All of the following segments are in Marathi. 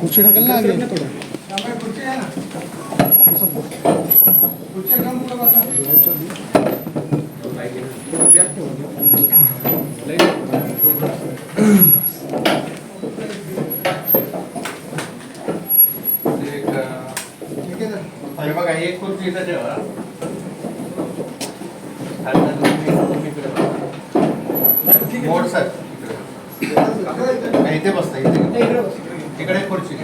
खुर्ची ढकल ना आगे हे बघा एक खुर्ची इथं ठेवा आणि नंतर तुम्ही इकडे बसा. मोड सर. इथे बसता इथे. इकडे एक खुर्ची.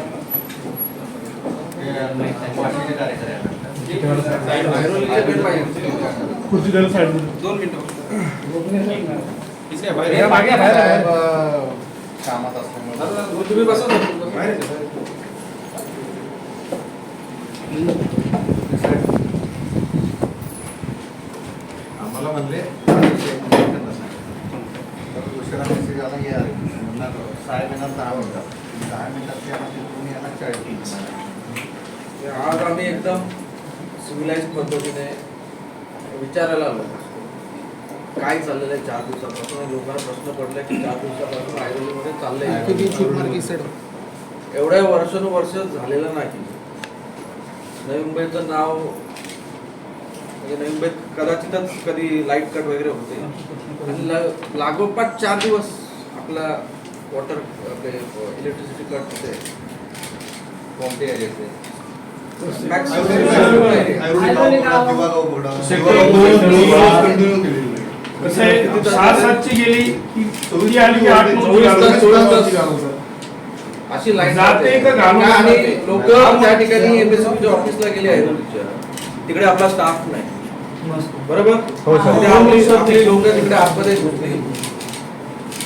खुर्ची दोन मिनिटं कामात असल्यामुळे. तुम्ही बसा ना. बाहेर येते. आम्हाला म्हणले तर दुसरा मेसेज आला या म्हणणार साहेब येणार दहा मिनिटात दहा मिनिटात ते आम्हाला तिथून येणार चाळीस मिनिटात. आज आम्ही एकदम सिव्हिलाइज पद्धतीने विचारायला आलो. काय चाललेलं आहे चार दिवसापासून? लोकांना प्रश्न पडले की चार दिवसापासून आयुर्वेदमध्ये चाललंय. एवढ्या वर्षानुवर्ष झालेलं नाही. नवी मुंबईचं नाव म्हणजे नवी मुंबईत कदाचितच कधी लाइट कट वगैरे होते. आणि लागोपाठ चार दिवस आपला वॉटर इलेक्ट्रिसिटी कट होते. कोणते एरियाचे सहा सातची गेली आली की आठ अशी लाईन जाते का घालून आणि लोक त्या ठिकाणी एमएससीच्या ऑफिसला गेले आहेत तिकडे आपला स्टाफ नाही बरोबर लोक तिकडे आतमध्ये घुसले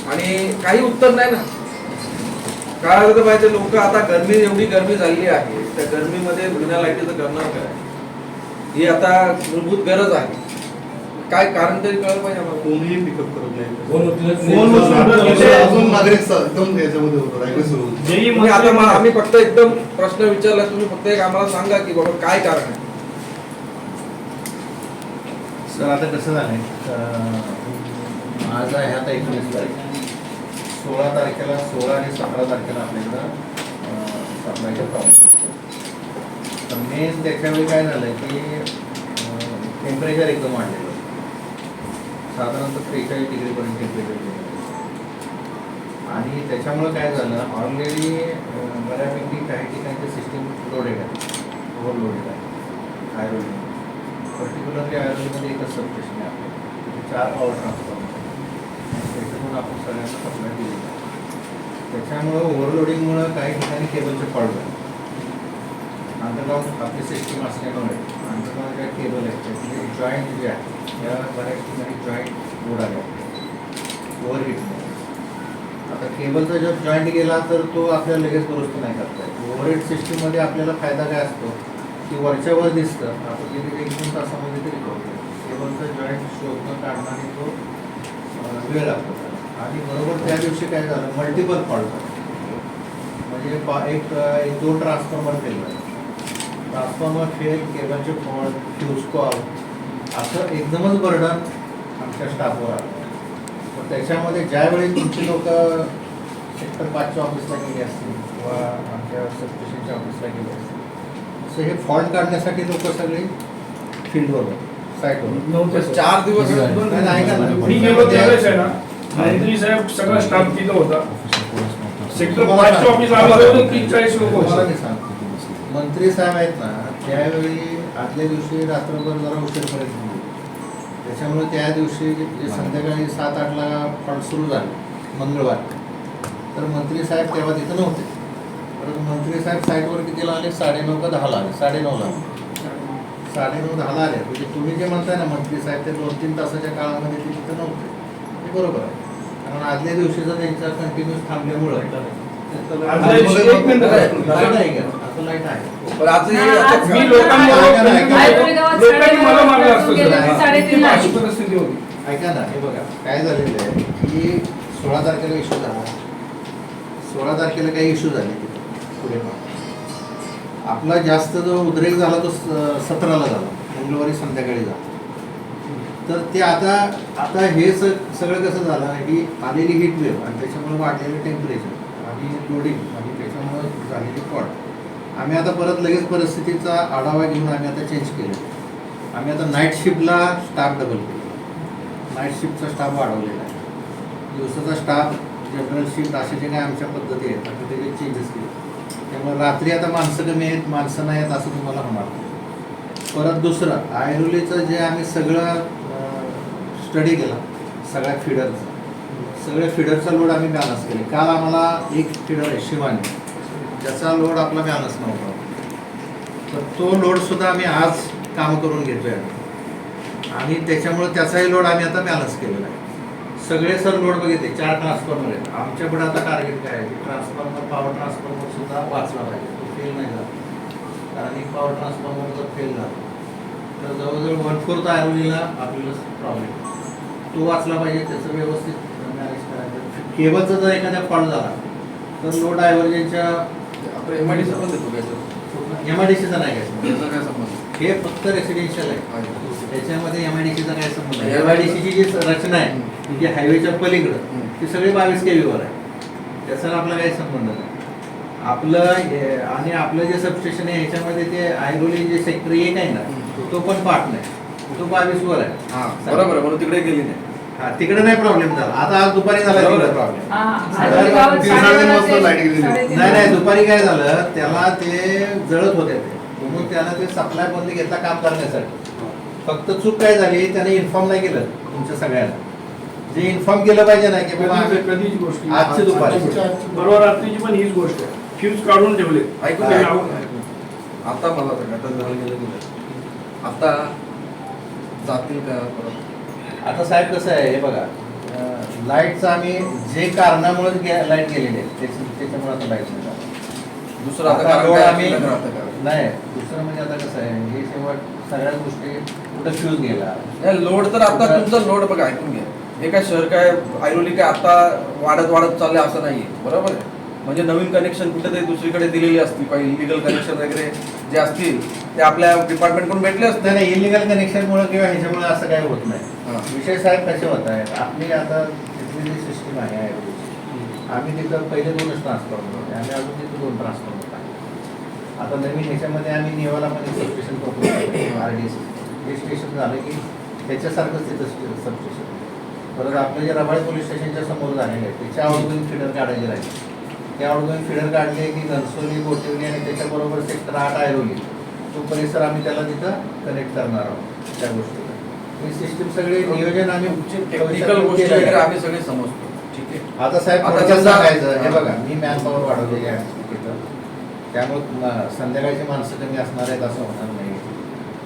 आणि काही उत्तर नाही ना. काय होतं माहिती लोक आता गरमी एवढी गरमी झालेली आहे. त्या गरमीमध्ये बिना लाईटीचं करणार काय? ही आता मूलभूत गरज आहे. काय कारण तरी कळलं पाहिजे आम्हाला? कोणीही पिकअप करत नाही. फोन आता मला- आम्ही फक्त एकदम प्रश्न विचारला तुम्ही फक्त एक आम्हाला सांगा की बाबा काय कारण आहे? सर आता कसं झालंय? आज आहे आता एकोणीस तारीख. सोळा तारखेला सोळा आणि सतरा तारखेला आपल्याकडं सप्लायचे प्रॉब्लेम तर मेन त्याच्यावेळी काय झालं की टेम्परेचर एकदम वाढलेलं साधारणतः त्रेचाळीस डिग्रीपर्यंत टेम्परेचर गेलं आणि त्याच्यामुळं काय झालं ऑलरेडी बऱ्यापैकी काही ठिकाणची सिस्टीम लोडेड आहे ओव्हरलोडेड आहे आयुर्वेदिक पर्टिक्युलरली आयुर्वेदमध्ये एकच सबस्टेशन आहे. आपलं चार पॉवर ट्रान्सफॉर्मर त्याच्यातून आपण सगळ्यांना सप्लाय दिली. त्याच्यामुळं ओव्हरलोडिंगमुळं काही ठिकाणी केबलचे फॉल्ट झाले. अंडरग्राऊंड आपली सिस्टीम असल्यामुळे अंडरग्राऊंड ज्या केबल आहेत त्याचे जॉईंट जे आहे या बऱ्याच ठिकाणी जॉईंट लोड ओव्हर ओव्हरहीट आता केबलचा जर जॉईंट गेला तर तो आपल्याला लगेच दुरुस्त नाही करता येत. ओव्हरहेड सिस्टीममध्ये आपल्याला फायदा काय असतो? की वरच्या वर दिसतं. आपण तिथे एक दोन तासामध्ये तरी करतो केबलचा जॉईंट शोधणं काढणं तो वेळ लागतो. आणि बरोबर त्या दिवशी काय झालं मल्टिपल फॉल्ट म्हणजे पा- एक दोन ट्रान्सफॉर्मर फेल ट्रान्सफॉर्मर फेल केबलचे फॉल्ट फ्यूज कॉल असं एकदमच बर्डन आमच्या स्टाफवर आलं. त्याच्यामध्ये ज्यावेळी तुमची लोक सेक्टर पाचच्या ऑफिसला गेली असतील किंवा आमच्या सबस्टेशनच्या ऑफिसला गेले असतील सो हे फॉल्ट काढण्यासाठी लोक सगळे फील्डवर होते साईटवर चार दिवस मंत्री साहेब सगळा स्टाफ तिथं होता. सेक्टर ऑफिस आम्हाला तीस चाळीस लोक मंत्री साहेब आहेत ना त्यावेळी आदल्या दिवशी रात्रभर जरा उशीरपर्यंत गेले. त्याच्यामुळे त्या दिवशी जे संध्याकाळी सात आठला फॉल्ट सुरू झाले मंगळवार. तर मंत्री साहेब तेव्हा तिथं नव्हते. परंतु मंत्री साहेब साईटवर कितीला आले साडेनऊ का दहाला आले साडेनऊला आले. साडेनऊ दहाला आले. म्हणजे तुम्ही जे म्हणताय ना मंत्री साहेब ते दोन तीन तासाच्या काळामध्ये ते तिथं नव्हते. बरोबर आहे. कारण आदल्या दिवशीचं त्यांचं कंटिन्यूस थांबल्यामुळं आदल्या दिवशी एक मिनिट लाइट आहे का? आता लाइट आहे. पण आज हे- आज मी लोकांबरोबर आयुर्वेद गावात लोकांनी मला मागलं असतं गेले सर. साडेतीनला अशी परिस्थिती होती. ऐका ना हे बघा काय झालेलं आहे की सोळा तारखेला इश्यू झाला. सोळा तारखेला काही इश्यू झाले तिथे पुढे आपला जास्त जो उद्रेक झाला तो स- सतराला झाला. मंगळवारी संध्याकाळी झाला. तर ते आता आता हे स सगळं कसं झालं ही आलेली हिट वेव्ह आणि त्याच्यामुळे वाढलेलं टेम्परेचर आणि लोडिंग आणि त्याच्यामुळे झालेली पॉट आम्ही आता परत लगेच परिस्थितीचा आढावा घेऊन आम्ही आता चेंज केलं. आम्ही आता नाईट शिफ्टला स्टाफ डबल केला. नाईट शिफ्टचा स्टाफ वाढवलेला आहे. दिवसाचा स्टाफ जनरल शिफ्ट असे जे काही आमच्या पद्धती आहेत आता त्याचे चेंजेस केले. त्यामुळे रात्री आता माणसं कमी आहेत माणसं नाही आहेत असं तुम्हाला होणार परत दुसरं आयरोलीचं जे आम्ही सगळं स्टडी केला सगळ्या फिडरचा सगळ्या फिडरचा लोड आम्ही मॅनस केले. काल आम्हाला एक फिडर आहे शिवानी ज्याचा लोड आपला मॅनस नव्हता. तर तो लोडसुद्धा आम्ही आज काम करून घेतोय. आणि त्याच्यामुळे त्याचाही लोड आम्ही आता मॅनस केलेला आहे. सगळे सर लोड बघितले. चार ट्रान्सफॉर्मर आहेत. आमच्याकडे आता टार्गेट काय आहे? ट्रान्सफॉर्मर पॉवर ट्रान्सफॉर्मर सुद्धा वाचला पाहिजे तो फेल नाही झाला. कारण एक पॉवर ट्रान्सफॉर्मर जर फेल झाला तर जवळजवळ वन फोर्थ आयरोलीला आपल्याला प्रॉब्लेम तो वाचला पाहिजे त्याचं व्यवस्थित मॅनेज करायचं केबलचा जर एखाद्या फॉल्ट झाला तर लोड डायव्हर्जनच्या आपण एमआयडी संबंध येतो काय त्याचा? एम आय डी सीचा नाही काय काय संबंध हे फक्त रेसिडेन्शियल आहे आहे. त्याच्यामध्ये एम आय डी सीचा काय संबंध हम्म. एम आय डी सीची जी रचना आहे जी हायवेच्या पलीकडं. ती सगळी बावीस के वर आहे त्याचा आपला काही संबंध नाही आपलं आणि आपलं जे सबस्टेशन आहे ह्याच्यामध्ये ते आयरोली जे सेक्टर एक आहे ना. तो पण पार्ट नाही तो बावीस वर आहे हा बरोबर आहे, म्हणून तिकडे गेली नाही हा तिकडे नाही प्रॉब्लेम झाला. आता आज दुपारी झाला बरोबर. तिकडे. प्रॉब्लेम. नाही नाही दुपारी काय झालं त्याला ते जळत होते ते. म्हणून त्यानं ते सप्लाय बंद घेतला काम करण्यासाठी. फक्त चूक काय झाली त्याने इन्फॉर्म नाही केलं तुमच्या सगळ्यांना. जे इन्फॉर्म केलं पाहिजे ना की बाबा कधीच गोष्ट ही. आजची दुपारी. परवा रात्रीची पण हीच गोष्ट आहे. फ्यूज काढून ठेवले. ऐकून. आता मला आता जातील का परत? आता साहेब कसं आहे हे बघा लाईटचं आम्ही जे कारणामुळे लाइट गेलेली आहे त्याच्यामुळे आता लाइट नाही. दुसरं आता लोड आम्ही? नाही दुसरं म्हणजे आता कसं आहे हे शेवट सगळ्याच गोष्टी कुठं फ्यूज गेला नाही लोड तर आता तुमचा लोड बघा ऐकून घ्या हे काय शहर काय ऐरोली काय आता वाढत वाढत चाललंय असं नाहीये बरोबर आहे म्हणजे नवीन कनेक्शन कुठेतरी दुसरीकडे दिलेली असतील काही इलिगल कनेक्शन वगैरे जे असतील ते आपल्या डिपार्टमेंटकडून भेटले असते. नाही इलिगल कनेक्शनमुळे किंवा ह्याच्यामुळे असं काही होत नाही. विषय साहेब कसे होत आहेत आपली आता तिथली जी सिस्टीम आहे आम्ही तिथं पहिले दोनच ट्रान्सफॉर्मर होते. आम्ही अजून तिथं दोन ट्रान्सफॉर्मर टाकले आता नवीन ह्याच्यामध्ये आम्ही नेवाला पण एक सबस्टेशन प्रपोज आर डी हे स्टेशन झालं की त्याच्यासारखंच तिथं सबस्टेशन परत आपलं जे रबाळे पोलीस स्टेशनच्या समोर झालेलं आहे त्याच्या आउटगोईंग फिडर काढायचे राहिले. आउटगोईंग फिडर काढले की घनसोली गोटिवली आणि त्याच्याबरोबर सेक्टर आठ ऐरोली तो परिसर आम्ही त्याला तिथं कनेक्ट करणार आहोत त्या गोष्टीला. ही सिस्टीम सगळी नियोजन आम्ही टेक्निकल गोष्टी आम्ही सगळे समजतो. ठीक आहे? आता साहेब थोडक्यात सांगायचं हे. बघा मी मॅन पॉवर वाढवलेली आहे तिथं. त्यामुळे संध्याकाळची माणसं कमी असणार आहेत असं होणार नाही.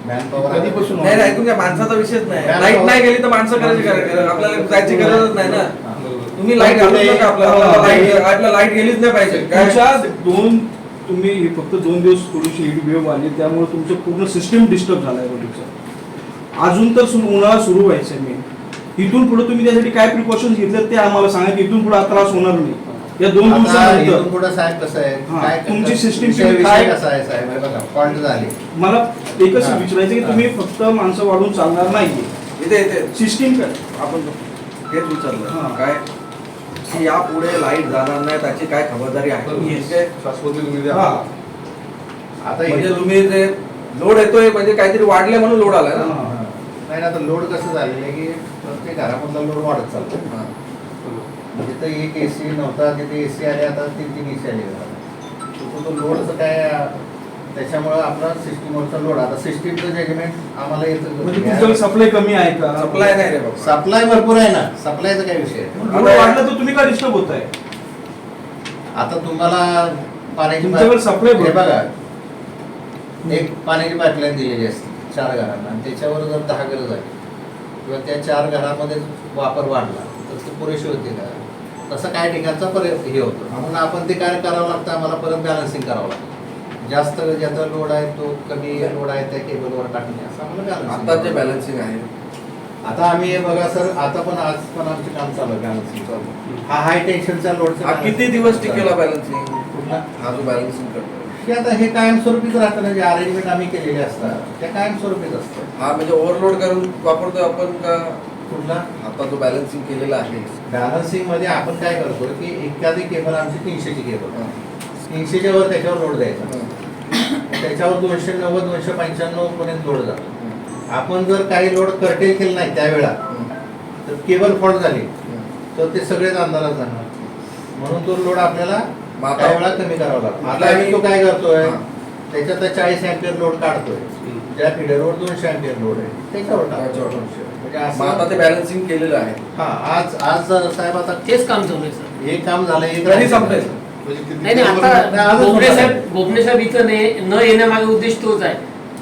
मॅन पॉवर कधीपासून नाही माणसाचा विषयच नाही. मॅन लाइट नाही गेली तर माणसं करायची? आपल्याला जायची गरजच नाही ना. तुम्ही लाइट घालूच नका आपल्याला. लाइट आपल्याला लाइट गेलीच नाही पाहिजे. काय? दोन तुम्ही हे फक्त दोन दिवस थोडीशी हीट वेव्ह आली त्यामुळे तुमचं पूर्ण सिस्टम डिस्टर्ब झालाय रोटीचं अजून तर सुरू उन्हाळा सुरू व्हायचा मेन इथून पुढे तुम्ही त्यासाठी काय प्रिकॉशन्स घेतले ते आम्हाला सांगा की इथून पुढे हा त्रास होणार नाही. या दोन दिवसानंतर. पुढं साहेब कसं आहे? हा, काय तुमची काय- कसा आहे साहेब? बघा फॉल्ट झाली. मला एकच हा. विचारायचं की. तुम्ही फक्त माणसं वाढून चालणार इथे सिस्टीम काय? आपण तेच विचारलं. हा. काय? की यापुढे लाइट जाणार नाही त्याची काय खबरदारी आहे. हा. आता म्हणजे तुम्ही जे लोड येतोय म्हणजे काहीतरी वाढले म्हणून लोड आलाय ना. नाही ना, आता लोड कसं झालेलं आहे की प्रत्येक घरामधला लोड वाढत चालतो हा. जिथं एक एसी नव्हता तिथे एसी आले आता तीन तीन एसी आले तो तो लोडचं काय त्याच्यामुळं आपला सिस्टीमवरचा लोड आता सिस्टीमचं जजमेंट आम्हाला म्हणजे येतं सप्लाय कमी आहे का? सप्लाय नाही रे बाबा. सप्लाय भरपूर आहे ना. सप्लायचा काय विषय वाढलं तर तुम्ही का डिस्टर्ब होत आहे आता तुम्हाला पाण्याची हे भरपूर. बघा. एक पाण्याची पाईपलाईन दिलेली असते चार घरांना. आणि त्याच्यावर जर दहा घरं झाली किंवा त्या चार घरामध्ये वापर वाढला तर ते पुरेसे होते का? तसं काही ठिकाणचा पर्याय हे होतं. म्हणून आपण ते काय करावं लागतं आम्हाला परत बॅलन्सिंग करावं लागतं. जास्त ज्याचा लोड आहे तो कमी लोड आहे त्या केबलवर टाकणे. असं आम्हाला आता जे बॅलन्सिंग आहे. आता आम्ही हे बघा सर आता पण आज पण आमचे काम चालू आहे बॅलन्सिंग चालू. हा हाय टेन्शनचा लोडचा हा किती दिवस टिकेला बॅलन्सिंग हा जो बॅलन्सिंग करतो की आता हे कायमस्वरूपीच राहतं ना जे अरेंजमेंट आम्ही केलेले असतात त्या कायमस्वरूपीच असतात हा म्हणजे ओव्हरलोड करून वापरतोय आपण का? कुठला आता जो बॅलन्सिंग केलेला आहे. बॅलन्सिंगमध्ये आपण काय करतो की एखादी केबल आमची तीनशेची केबल तीनशेच्या वर त्याच्यावर लोड द्यायचा. त्याच्यावर दोनशे नव्वद दोनशे पंच्याण्णव पर्यंत लोड जातो. आपण जर काही लोड कर्टेल केलं नाही त्यावेळा तर केबल फॉल्ट झाली. तर ते सगळेच अंधारात जाणार. म्हणून तो लोड आपल्याला वेळा कमी करावा लागतो. आता आम्ही तो काय करतोय. त्याच्यात चाळीस अँपियर लोड काढतोय. ज्या फिडरवर दोनशे अँपियर लोड आहे त्याच्यावर टाकतो. म्हणजे मग आता ते बॅलन्सिंग केलेलं आहे. हा आज आज साहेब आता तेच काम चालू आहे सर. हे काम झालं हे कधी संपलंय किती नाही नाही नाही, आता साहेब साहेब इथं ने- न येण्यामागे उद्देश तोच आहे.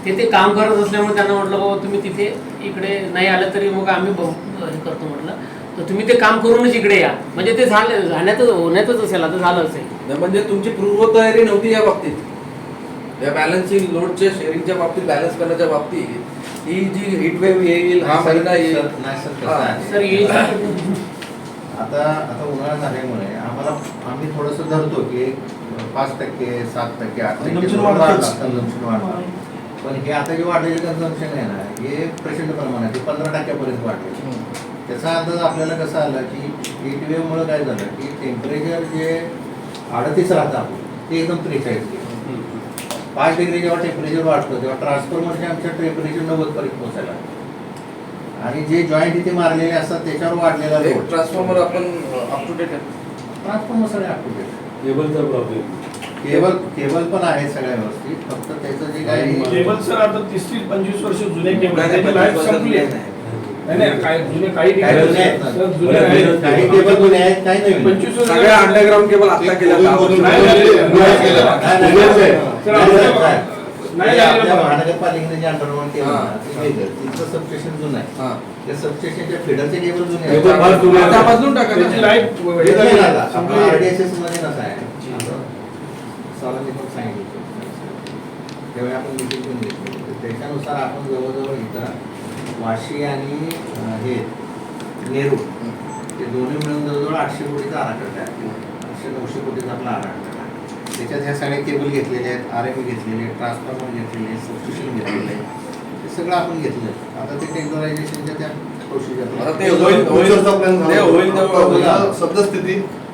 ते ते काम करत असल्यामुळे त्यांना म्हटलं बाबा तुम्ही तिथे इकडे नाही आलं तरी मग आम्ही हे करतो म्हटलं. तर तुम्ही ते काम करूनच इकडे या. म्हणजे ते झालं झाण्यातच होण्यातच असेल आता झालं असेल. नाही, म्हणजे तुमची पूर्वतयारी नव्हती या बाबतीत. या बॅलन्सिंग लोडच्या शेअरिंगच्या बाबतीत बॅलन्स करण्याच्या बाबतीत ही जी हिट वेव्ह येईल हा महिना येईल? सर येईल. आता आता उन्हाळा झाल्यामुळे आम्हाला आम्ही थोडंसं धरतो की पाच टक्के सात टक्के आठ. पण हे आता जे वाढलेले कन्झम्पशन आहे ना हे प्रचंड प्रमाणात आहे पंधरा टक्क्यापर्यंत वाढले त्याचा अंदाज आपल्याला कसा आला की हीट वेव्हमुळे काय झालं की टेम्परेचर जे अडतीस राहतं आपलं ते एकदम त्रेचाळीस गेलं पाच डिग्री जेव्हा टेम्परेचर वाढतं तेव्हा ट्रान्सफॉर्मरचे आमच्या टेम्परेचर नव्वद पर्यंत पोहोचायला आणि जे जॉईंट इथे मारलेले असतात त्याच्यावर वाढलेला लोड ट्रान्सफॉर्मर आपण अप टू डेट ट्रान्सफॉर्मर सगळे अप टू डेट केबलचा प्रॉब्लेम केबल केबल पण आहे सगळ्या व्यवस्थित फक्त त्याचं जे काही केबल सर आता तीस तीस पंचवीस वर्ष जुने केबल त्याची लाईफ पंचवीस संपली आहे. नाही नाही काय जुने काही केबल जुने आहेत ना. सर, जुने आहेत. काही केबल जुने आहेत काही नवीन पंचवीस वर्ष सगळ्या अंडरग्राऊंड केबल आता केल्या दहा वर्ष. नाही, नाही, नाही. नाही, नाही, नाही, नाही, सर, नाही, आपल्या- नाही. नाही आपल्या. महानगरपालिकेने जे अंडरग्राऊंड केलं हा. ना, ते वेगळं. तिथलं सबस्टेशन जुनं आहे हा. त्या सबस्टेशनच्या फिडरचे केबल जुने केबल आहेत. फार जुने आहेत. आता बदलून टाका ना. त्याची लाईफ हे नाही झालं. आपलं RDSS मध्ये नसा आहे सरांनी पण सांगितलं त्यावेळी आपण मिटिंग पण घेतली तर त्याच्यानुसार आपण जवळजवळ इथं वाशी आणि अं, हे नेहरू ते दोन्ही मिळून जवळजवळ आठशे कोटीचा आराखडा आहे आठशे नऊशे कोटीचा आपला आराखडा आहे त्याच्यात ह्या सगळ्या केबल घेतलेले आहेत आर एम घेतलेले आहेत ट्रान्सफॉर्मर घेतलेले आहेत सबस्टेशन घेतलेले आहे. हे सगळं आपण घेतलं आता ते टेक्नॉलायझेशनच्या त्या आता ते. ते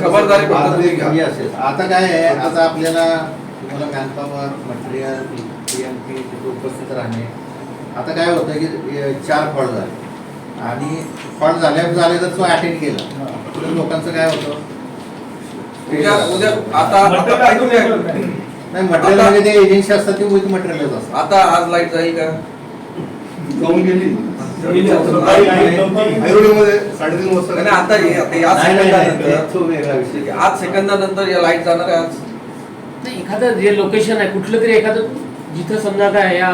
खबरदारी. ते असेल. काय आहे आता आपल्याला तुम्हाला manpower material P M P तिथे उपस्थित राहणे. आता काय होतं की हे चार फॉल्ट झाले. आणि फॉल्ट झाल्या झाले तर तो अटेंड केला. तर लोकांचं काय होतं? उद्या उद्या आता आता ऐकून घ्या. नाही मटेरियल आता- म्हणजे ते एजन्सी असतात ते विथ असतात. आता आज लाइट जाईल का? जाऊन गेली. साडेतीन वाजता नाही, आता हे- आता या नाही, नाही, नाही, सेकंदानंतर तो वेगळा विषय आज सेकंदानंतर या लाइट जाणार आहे आज. नाही एखादं जे लोकेशन आहे कुठलं तरी एखादं जिथं समजा काय या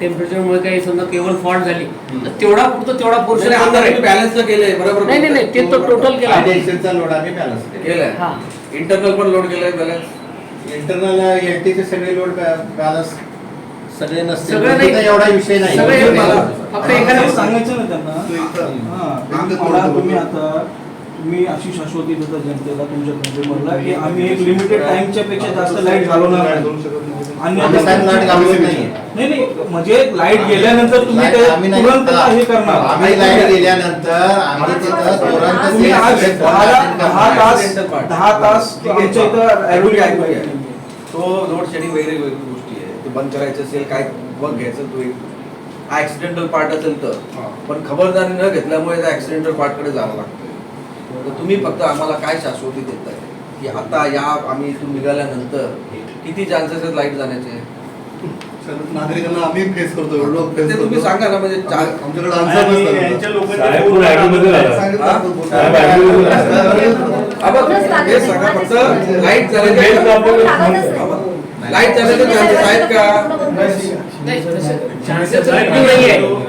टेम्परेचरमुळे काही समजा केबल फॉल्ट झाली तर तेवढा पुरतं तेवढा पोर्शन नाही, आता बॅलन्स केलंय बरोबर. नाही नाही नाही ते तो टोटल केला. टेन्शनचा लोड आम्ही बॅलन्स केला केलंय. हा. इंटरनल पण लोड केलंय बॅलन्स इंटरनल एलटीचे सगळे लोड बॅलन्स सगळे नसते सगळे नाही. तिथे एवढा विषय नाही. सगळे नाही. फक्त एखाद्या- सांगायचं ना. त्यांना हा, थोडं- तुम्ही आता तुम्ही अशी शाश्वती देता जनतेला तुमच्या कंझ्युमरला की आम्ही एक लिमिटेड टाइमच्या पेक्षा जास्त लाइट घालवणार नाही. नाही नाही म्हणजे लाइट गेल्यानंतर तुम्ही ते तुरंत हे करणार आम्ही लाइट गेल्यानंतर आम्ही तिथं तुरंत आज दहा. तास. दहा तास आहे. आमच्या इथं ऐकून घ्या. तो लोड शेडिंग वगैरे वेगळी गोष्टी आहे ते बंद करायचं असेल काय बघ घ्यायचं तो एक हा ऍक्सिडेंटल पार्ट असेल तर पण खबरदारी न घेतल्यामुळे त्या ऍक्सिडेंटल पार्टकडे जावं लागतं तर तुम्ही फक्त आम्हाला काय शाश्वती देताय? की आता या आम्ही इथून निघाल्यानंतर किती चान्सेस आहेत लाइट जाण्याचे? नागरिकांना आम्ही फेस करतो ते फेस तुम्ही करतो. सांगा ना म्हणजे चार आमच्याकडे आणि आन्सर यांच्या लोकांच्या साहेब, फोन पूर्ण ऍडमिटमध्ये झाला. सांगितलं? आपण बोलतो. साहेब, ऍडमिट बघ, हे सांगा फक्त. लाइट problem- लाइट झाल्याचे चान्सेस आहेत का?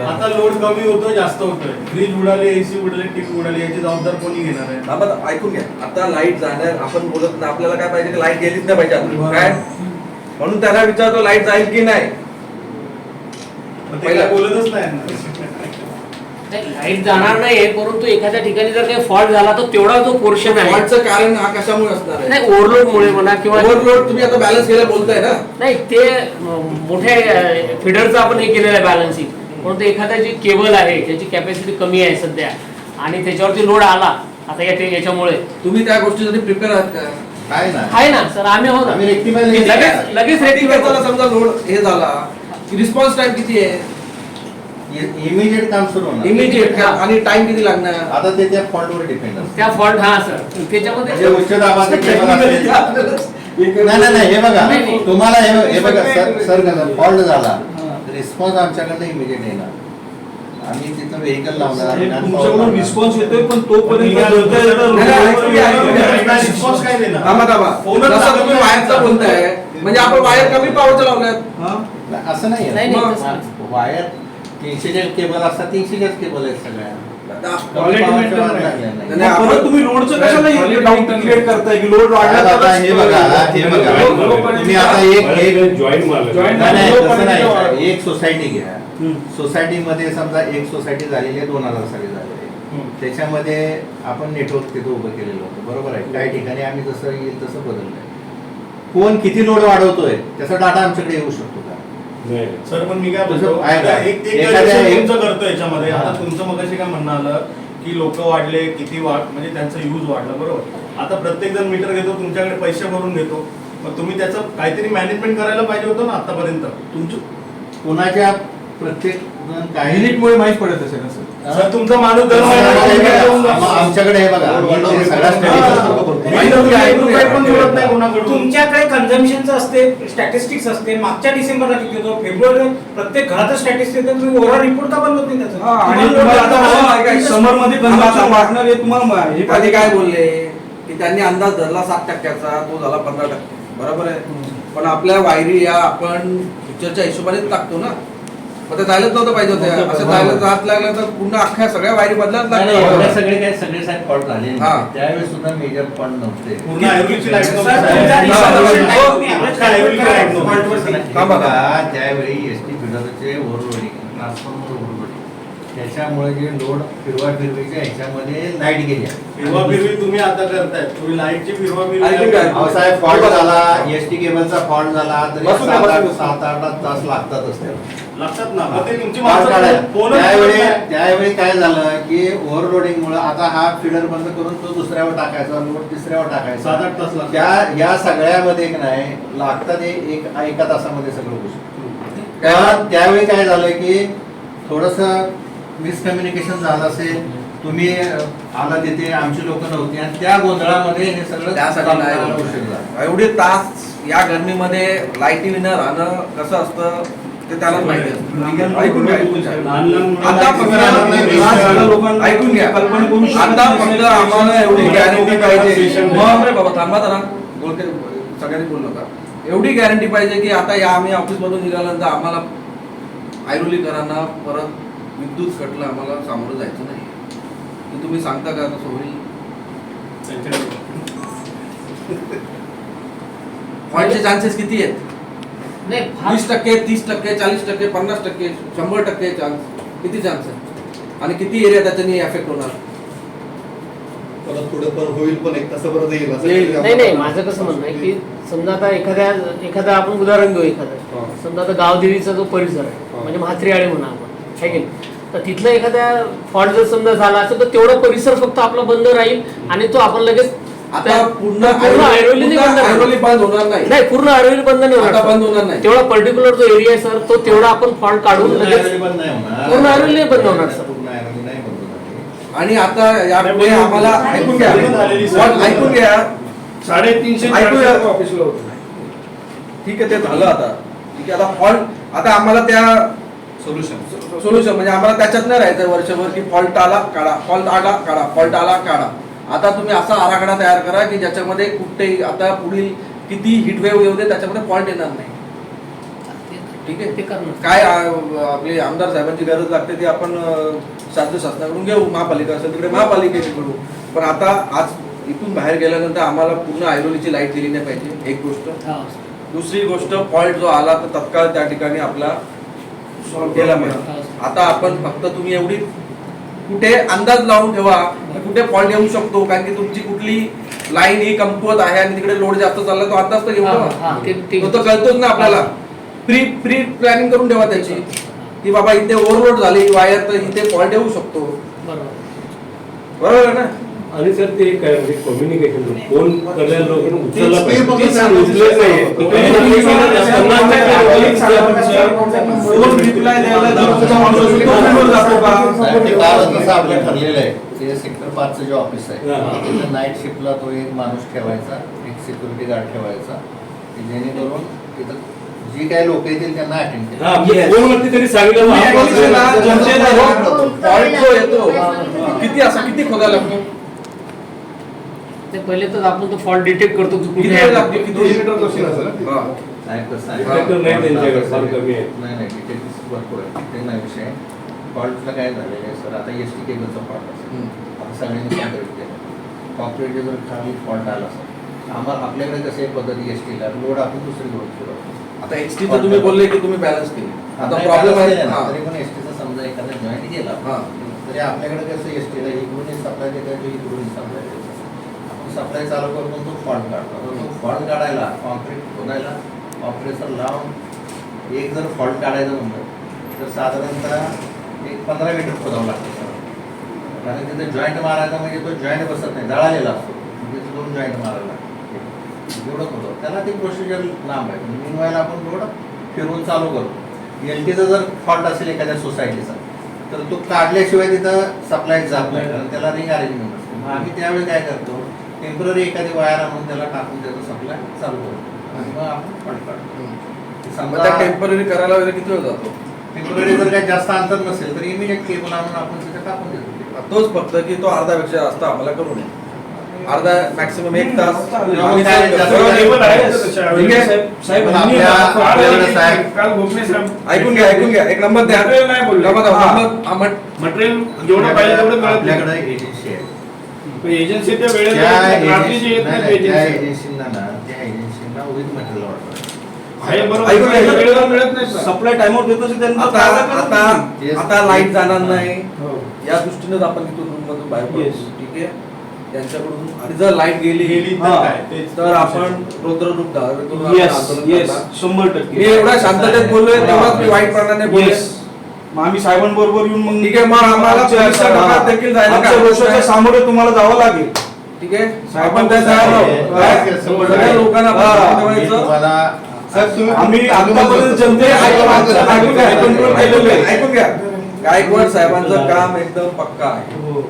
आता लोड कमी होतो जास्त होतोय. फ्रीज उडाले एसी उडाले टीव्ही उडाले याची जबाबदार कोणी घेणार आहे? बघ, ऐकून घ्या. आता लाइट जाणार आपण बोलत नाही आपल्याला काय पाहिजे की लाइट गेलीच नाही पाहिजे. काय? म्हणून त्याला विचारतो लाइट जाईल की नाही? बोलतच नाही. लाइट जाणार नाहीये परंतु एखाद्या ठिकाणी जर काही फॉल्ट झाला तर तेवढा जो पोर्शन आहे. फॉल्टचं कारण हा कशामुळे असणार आहे? नाही ओव्हरलोड मुळे म्हणा किंवा ओव्हरलोड तुम्ही आता बॅलन्स केला बोलताय ना? नाही ते अं, मोठ्या फिडरचं आपण हे केलेलं आहे बॅलन्सिंग परंतु एखादा जी केबल आहे त्याची कॅपॅसिटी कमी आहे सध्या आणि त्याच्यावरती लोड आला आता या याच्यामुळे. तुम्ही त्या गोष्टीसाठी प्रिपेअर आहात का? काय ना. आहे ना सर आम्ही आहोत आम्ही rectify लगेच लगेच चला समजा लोड हे झाला रिस्पॉन्स टाइम किती आहे? इमिजिएट काम सुरू होणार. इमिजिएट आणि टाइम किती लागणार? आता ते त्या फॉल्टवर डिपेंड असतं. त्या फॉल्ट हा सर म्हणजे त्याच्यामध्ये उच्च दाबाचं नाही नाही नाही हे बघा. तुम्हाला हे हे बघा सर सर कसं फॉल्ट झाला. रिस्पॉन्स आमच्याकडे इमिजिएट येणार. आम्ही तिथं व्हेकल लावणार लावणार. रिस्पॉन्स येतोय पण तोपर्यंत. रिस्पॉन्स काय देणार? फोनच तुम्ही नाही. वायरचं बोलताय म्हणजे आपण वायर कमी पॉवरचं हा? नाही, असं नाही. वायर तीनशेच्या केबल असतात तीनशेच्याच केबल आहेत सगळ्या. Quality नाही. नाही. परत तुम्ही लोडचं कशाला Quality डाऊट maintain क्रिएट करताय की लोड वाढला आता तरच- हे बघा हे बघा. तुम्ही आता एक एक जॉईन मारलं. Joint नाही, नाही, तसं नाही. एक सोसायटी घ्या. सोसायटीमध्ये समजा एक सोसायटी झालेली आहे दोन हजार साली झालेली आहे. त्याच्यामध्ये आपण नेटवर्क तिथं उभं केलेलं होतं. बरोबर आहे. काही ठिकाणी आम्ही जसं येईल तसं बदललंय. कोण किती लोड वाढवतोय त्याचा डाटा आमच्याकडे येऊ शकतो. सर पण मी काय एक एक- तुमचं करतो याच्यामध्ये. आता. तुमचं मग काय म्हणणं आलं की लोक वाढले किती वाढ म्हणजे त्यांचा यूज वाढला बरोबर? आता प्रत्येक जण मीटर घेतो तुमच्याकडे पैसे भरून घेतो. मग तुम्ही त्याचं काहीतरी मॅनेजमेंट करायला पाहिजे होतं ना आतापर्यंत? तुमचं कोणाच्या प्रत्येक काही युनिटमुळे माहीत पडत असेल असं सर. तुमचा माणूस दर आम- आमच्याकडे हे बघा तुमच्याकडे कन्झम्पनचं असते स्टॅटिस्टिक्स असते मागच्या डिसेंबरला किती होतं? फेब्रुवारी प्रत्येक घराचं स्टॅटिस्टिक्स येतं तुम्ही ओव्हरऑल रिपोर्ट का बनवत नाही त्याचा? आणि तुम्हाला आता समरमध्ये वाढणार हे तुम्हाला काय बोलले? की त्यांनी अंदाज धरला सात टक्क्याचा तो झाला पंधरा टक्के. बरोबर आहे? पण आपल्या वायरी या आपण पिक्चरच्या हिशोबानेच टाकतो ना. ते जायलाच नव्हतं पाहिजे होत्या असं जायला जात लागलं तर पूर्ण अख्ख्या सगळ्या वायरी बदलाच लागल्या सगळे काय सगळे साहेब फॉल्ट झाले. हा. त्यावेळेस सुद्धा मेजर फॉल्ट नव्हते. हा. बघा, त्यावेळी एस टी फिडरचे ओव्हरलोडिंग ट्रान्सफॉर्मर त्याच्यामुळे जे लोड फिरवा फिरवीच्या ह्याच्यामध्ये लाइट गेल्या फिरवा फिरवी तुम्ही आता करताय. तुम्ही लाईटची फिरवा. फिरवी अहो साहेब फॉल्ट झाला. एस टी केबलचा फॉल्ट झाला. तरी सात आठ. सात तास लागतातच त्याला लक्षात ना? मग ते तुमची माल माणसं काढायला. फोनच त्यावेळी काय झालं की ओव्हरलोडिंग मुळे आता हा फिडर बंद करून तो दुसऱ्यावर टाकायचा लोड तिसऱ्यावर टाकायचा. सात आठ तास लागतात. त्या या सगळ्यामध्ये एक नाही लागतात हे एक एका तासामध्ये सगळं गोष्ट त्या- त्यावेळी काय झालं की थोडस मिसकम्युनिकेशन झालं असेल तुम्ही आला तिथे आमची लोक नव्हती. आणि त्या गोंधळामध्ये हे सगळं त्यासाठी नाही एवढे तास या गरमीमध्ये लाईटी विना राहणं कसं असतं ते त्यालाच माहिती असतं. ऐकून घ्या. ऐकून घ्या. आता फक्त आम्हाला एवढी गॅरंटी पाहिजे. बाबा थांबा जरा. बोलते सगळ्यांनी बोलू नका. एवढी गॅरंटी पाहिजे की आता या आम्ही ऑफिस मधून निघाल्यानंतर आम्हाला ऐरोलीकरांना परत विद्युत कटला आम्हाला सामोरं जायचं नाही. तुम्ही सांगता का कसं होईल व्हायचे चान्सेस किती आहेत? नाही वीस टक्के तीस टक्के चाळीस टक्के पन्नास टक्के शंभर टक्के चान्स किती चान्स आहे आणि किती एरिया त्याच्यानी एफेक्ट होणार? परत पुढे पण होईल पण एक तासापर्यंत येईल असं नाही नाही माझं कसं म्हणणं आहे की समजा आता एखाद्या एखादं आपण उदाहरण घेऊ एखादं. समजा आता गावदेवीचा जो परिसर आहे. म्हणजे म्हात्रीआळे म्हणा आपण है की नाही? तर तिथलं एखाद्या फॉल्ट जर समजा झाला असेल तर तेवढा परिसर फक्त आपला बंद राहील आणि तो आपण लगेच आता पूर्ण पूर्ण ऐरोली नाही बंद होणार. बंद होणार नाही नाही पूर्ण ऐरोली बंद नाही आता बंद होणार होणार नाही तेवढा पर्टिक्युलर जो एरिया आहे सर तो तेवढा आपण फॉल्ट काढून पूर्ण लगेच ऐरोली बंद नाही होणार. बंद होणार, सर. होणार. आणि आता यापुढे आम्हाला ऐकून घ्या ऐकून घ्या साडेतीनशे ऐकूया. चारशे ऑफिसला होतं ठीक आहे ते झालं आता ठीक आहे आता फॉल्ट आता आम्हाला त्या सोल्युशन सोल्युशन म्हणजे आम्हाला त्याच्यात नाही राहायचं वर्षभर की फॉल्ट आला काढा. फॉल्ट आला काढा. फॉल्ट आला काढा. आता तुम्ही असा आराखडा तयार करा की ज्याच्यामध्ये कुठेही आता पुढील किती हिट वेव्ह येऊ दे त्याच्यामध्ये फॉल्ट येणार नाही. ठीक आहे? ते करणार. काय आपले आमदार साहेबांची गरज लागते ती आपण शास्त्र शासनाकडून घेऊ. महापालिका असेल तिकडे महापालिकेकडून. पण आता आज इथून बाहेर गेल्यानंतर आम्हाला पूर्ण ऐरोलीची लाइट गेली नाही पाहिजे. एक गोष्ट. हा. दुसरी गोष्ट फॉल्ट जो आला तर तत्काळ त्या ठिकाणी आपला सॉल्व्ह केला पाहिजे. आता आपण फक्त तुम्ही एवढी कुठे अंदाज लावून ठेवा कुठे फॉल्ट येऊ शकतो कारण की तुमची कुठली लाईन ही कमकुवत आहे आणि तिकडे लोड जास्त चालला तो अंदाज तर घेऊ. हा, ते- कळतोच ना आपल्याला. प्री प्री प्लॅनिंग करून ठेवा त्याची. की बाबा इथे ओव्हरलोड झाली वायर तर इथे फॉल्ट येऊ शकतो. बरोबर. बरोबर आहे ना? आणि सर ते काय म्हणजे कम्युनिकेशन फोन करणाऱ्या लोकांनी उचलला काल आपलं ठरलेलं आहे. ते सेक्टर पाचचं जे ऑफिस आहे. तिथं नाईट शिफ्टला तो एक माणूस ठेवायचा एक सिक्युरिटी गार्ड ठेवायचा की जेणेकरून तिथं जी काही लोक येतील त्यांना अटेंड हा, म्हणजे किती असं किती खोदायला लागतो ते पहिले तर आपण तो फॉल्ट डिटेक्ट करतो की किती कुठे वेळ आहे. लागतो किती मीटर बसेल असेल हा. साहेब कसं आहे? Detector नाही त्यांच्याकडे, फार कमी आहे. नाही नाही भरपूर आहे ते नाही विषय फॉल्टला काय झालेलं आहे सर आता एस टी केबलचा फॉल्ट असेल हम्म. आता सगळ्यांनी कॉन्क्रीट केलं कॉन्क्रीटचे जर खाली फॉल्ट आला सर आम्हाला आपल्याकडे कसं आहे पद्धती एस टीला लोड आपण दुसरी लोड फिरवतो आता एसटी तर तुम्ही बोलले की तुम्ही बॅलन्स केली आता प्रॉब्लेम आहे ना हा. तरी पण एस टीचा समजा एखादा जॉईंट गेला हा. तरी आपल्याकडे कसं एस टीला इकडून सप्लाय देतात इकडून सप्लाय देतात आपण सप्लाय चालू करतो तो फॉल्ट काढतो. तर तो फॉल्ट काढायला कॉन्क्रीट खोदायला कॉम्प्रेसर लावून एक जर फॉल्ट काढायचं म्हणलं तर साधारणतः एक पंधरा मीटर खोदावं लागतं कारण तिथे जॉईंट मारायचा म्हणजे तो जॉईंट बसत नाही दळालेला असतो. म्हणजे दोन जॉईंट मारायला लागतो एवढं खोदव त्याला ती प्रोसिजर लांब आहे. म्हणजे मिनवायला आपण थोडं फिरवून चालू करतो एल टीचा जर फॉल्ट असेल एखाद्या सोसायटीचा तर तो काढल्याशिवाय तिथं सप्लाय जात नाही. कारण त्याला रिंग अरेंजमेंट असतो. मग आम्ही त्यावेळी काय करतो? टेंपररी एखादी वायर आणून त्याला टाकून त्याचा सप्लाय चालू करतो आणि मग आपण मग त्या टेंपररी करायला वगैरे किती वेळ जातो? टेंपररी जर काही जास्त अंतर नसेल तर इमिडिएट केबल आणून आपण तिथे टाकून देतो. तोच फक्त की तो अर्ध्यापेक्षा जास्त आम्हाला करू नये. अर्धा मॅक्सिमम एक तास ऐकून घ्या ऐकून घ्या. एक नंबर द्या. मटेरियल जेवढं पाहिजे तेवढं आपल्याकडे एजन्सी आहे एजन्सी त्या त्या एजन्सी येत नाही, नाही नाही, त्या एजन्सी एजन्सींना ना त्या एजन्सींना विथ मटेरियल ऑर्डर आहे बरोबर ऐकून घ्या. पण वेळेला मिळत नाही सर. सप्लाय टाइमवर देत त्यांना आता आता. Yes. आता लाइट जाणार नाही हो. या दृष्टीनेच आपण तिथून रूम मधून बाहेर. ठीक आहे त्यांच्याकडून आणि जर लाइट गेली गेली तर हा. काय तेच तर आपण रुद्ररूप धारण करून आपण येस आंदोलन येस करणार. शंभर टक्के मी एवढ्या शांततेत बोललोय तेव्हाच मी वाईटपणाने बोलले येस मग आम्ही साहेबांबरोबर येऊन मग ठीक आहे, मग आम्हाला आमच्या- देखील जायला आमच्या रोषाच्या. सामोरे तुम्हाला जावं लागेल. ठीक आहे? साहेब, आपण त्या साहेब, जायला साहेब, सगळ्या लोकांना आपण हा. मी ठेवायचं. तुम्हाला साहेब तुम्ही आम्ही आतापर्यंत जनते ऐकून घ्या, ऐकून घ्या, कंट्रोल केलेलं आहे ऐकून घ्या. गायकवाड साहेबांचं काम एकदम पक्का आहे. हो.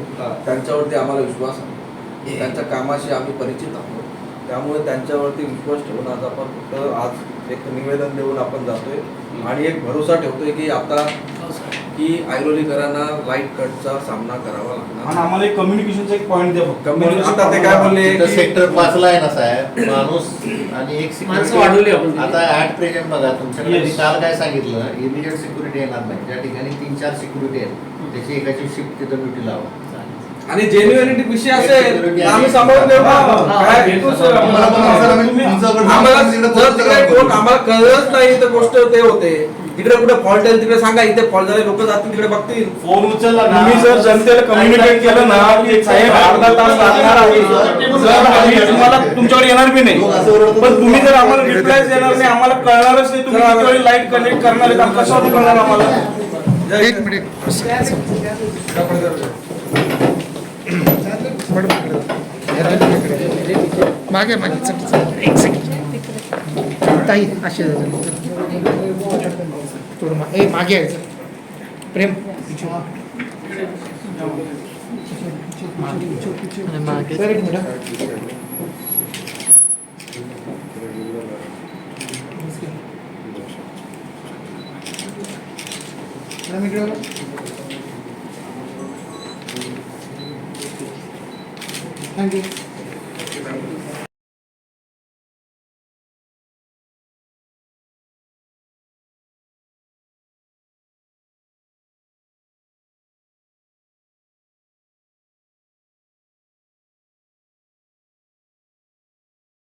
त्यांच्यावरती आम्हाला विश्वास आहे. त्यांच्या कामाशी आम्ही परिचित आहोत. त्यामुळे त्यांच्यावरती विश्वास ठेवून आज आपण फक्त आज एक निवेदन देऊन आपण जातोय आणि एक भरोसा ठेवतोय की आता. की ऐरोलीकरांना लाइट कटचा सामना करावा आणि लागणार आम्हाला एक कम्युनिकेशनचा एक पॉईंट द्या फक्त Communication- आता ते काय बोलले? सेक्टर पाचला आहे ना साहेब माणूस आणि एक माणसं वाढवली आपण. आता ऍट प्रेझेंट बघा तुमच्याकडे Yes. मी काल काय सांगितलं इमिडिएट सिक्युरिटी येणार नाही ज्या ठिकाणी तीन चार सिक्युरिटी आहेत त्याची एकाची शिफ्ट तिथं ड्युटी लावा आणि जेन्युअनिटी विषय असेल तर आम्ही सांभाळून ना. हा, काय आपण. आम्हाला तुमच्याकडे आम्हाला जर तिकडे? कोण कळलंच नाही तर गोष्ट ते होते. तिकडे कुठे फॉल्ट आहे तिकडे सांगा इथे फॉल्ट झाले लोक जातील तिकडे बघतील. फोन उचलला तुम्ही जर जनतेला कम्युनिकेट केलं ना की साहेब अर्धा तास लागणार आहे. तर आम्ही तुम्हाला तुमच्यावर येणार बी नाही. पण तुम्ही जर आम्हाला रिप्लाय देणार नाही आम्हाला कळणारच नाही तुम्ही किती वेळी लाइट कनेक्ट करणार आहेत आम्हाला कशावर कळणार आम्हाला. एक मिनिट. मागे. मागे चट एक सेकंड ताई असे थोडं मा- ए मागे आहे. प्रेम. सर एक मिनिट मॅडम इकडे बघा. Thank you